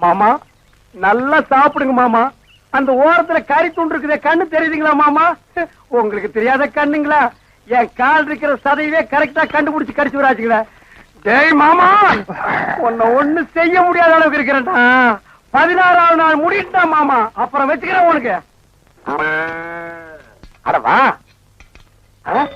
மாமா நல்லா சாப்பிடுங்க மாமா. அந்த ஓரத்துல கறி துண்டு இருக்குதே கண்ணு தெரியுதுங்களா மாமா? உங்களுக்கு தெரியாத கண்ணுங்களா? என் கால் இருக்கிற சதையவே கரெக்டா கண்டுபிடிச்சு கடிச்சு விடாச்சுங்களா டேய் மாமா உன்னை ஒண்ணு செய்ய முடியாத அளவுக்கு இருக்கிறேன்டா பதினாறாவது நாள் முடிட்டா மாமா. அப்புறம் வச்சுக்கிறேன் உனக்கு. அட வா. ஆ?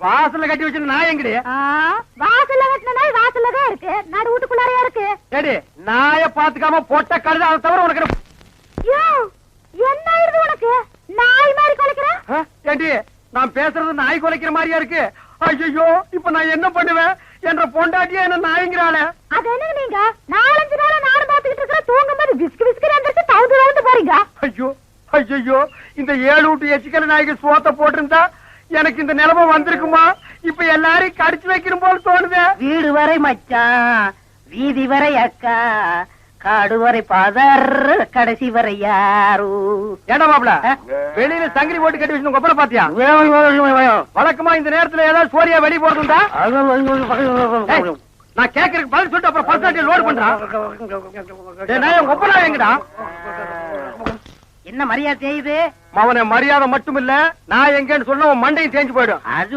வாசல்ல கட்டி வச்சிருந்த நாய் எங்கடி? வாசல்ல கட்டின நாய் வாசல்ல தான் இருக்கு. நடு வீட்டுக்குள்ளாரையா இருக்கு? ஏடி நாய பாத்துக்காம பொட்ட கழுத அதை தவிர உனக்கு என்ன- யோ என்ன ஆயிருது உனக்கு? நாய் மாதிரி குலைக்கிற? ஆ? ஏண்டி நான் பேசுறது நாய் குலைக்கிற மாதிரியா இருக்கு. ஐயோ இப்ப நான் என்ன பண்ணுவேன்? என்ற பொண்டாட்டியா என்ன நாய்ங்கிறாளே. அது என்ன நீங்க? நாலஞ்சு நாளா நானும் பாத்துக்கிட்டு இருக்கிற தூங்கும் போது விஸ்கு விஸ்கு தவுந்து தவுந்து போறீங்க. ஐயோ ஐயோ இந்த ஏழு விட்டு எச்சிக்கல நாய்க்கு சோத்த போட்டிருந்தா எனக்கு இந்த நிலைமை வந்திருக்குமா இப்ப எல்லாரையும் கடிச்சு வைக்கணும் போல தோணுதே வீடு வரை மச்சான் வீதி வரை அக்கா காடு வரை பாதர் கடைசி வரை யாரு ஏண்டா மாப்ள வெளியில சங்கிலி போட்டு கட்டி வச்சு கொப்பரை பாத்தியா வழக்கமா இந்த நேரத்துல ஏதாவது சோரியா வெளிய போறதுண்டா நான் கேக்குறதுக்கு பதில் சொல்லிட்டு அப்புறம் பர்சனாலிட்டி லோட் பண்றான் ஒப்பனா எங்கடா என்ன மரியாதை செய்யுது அவன மரியாதை மட்டும் இல்ல நான் எங்கன்னு சொன்ன மண்டையும் தேஞ்சு போயிடும். அது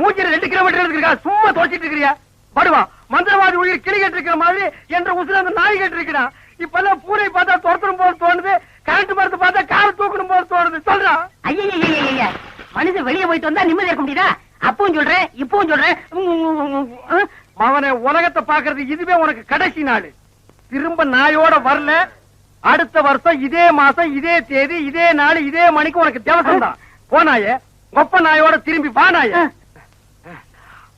மூஞ்சில ரெண்டு கிலோமீட்டர் இருக்கா சும்மா தோச்சிட்டு இருக்கிறியா? படுவா மந்திரவாதி உயிர் கிளி கட்டு இருக்கிற மாதிரி என்ற உசுர அந்த நாய் கட்டு இருக்கிறா இப்ப எல்லாம் பூனை பார்த்தா துரத்தணும் போல தோணுது கரண்ட் மரத்து பார்த்தா கார் தூக்கணும் போல தோணுது. சொல்றா. ஐயா மனுஷன் வெளியே போயிட்டு வந்தா நிம்மதி இருக்க முடியுதா? அப்பவும் சொல்றேன் இப்பவும் சொல்றேன். மவனை உலகத்தை பாக்குறது இதுவே உனக்கு கடைசி நாள். திரும்ப நாயோட வரல அடுத்த வருஷம் இதே மாசம் இதே தேதி இதே நாள் இதே மணிக்கு உனக்கு தேவசம் தான் போனாயே ஒப்ப நாயோட திரும்பி வா நாயே.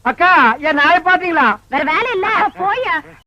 அக்கா என் நாயை பாத்தீங்களா? வேற வேலை இல்ல. போயா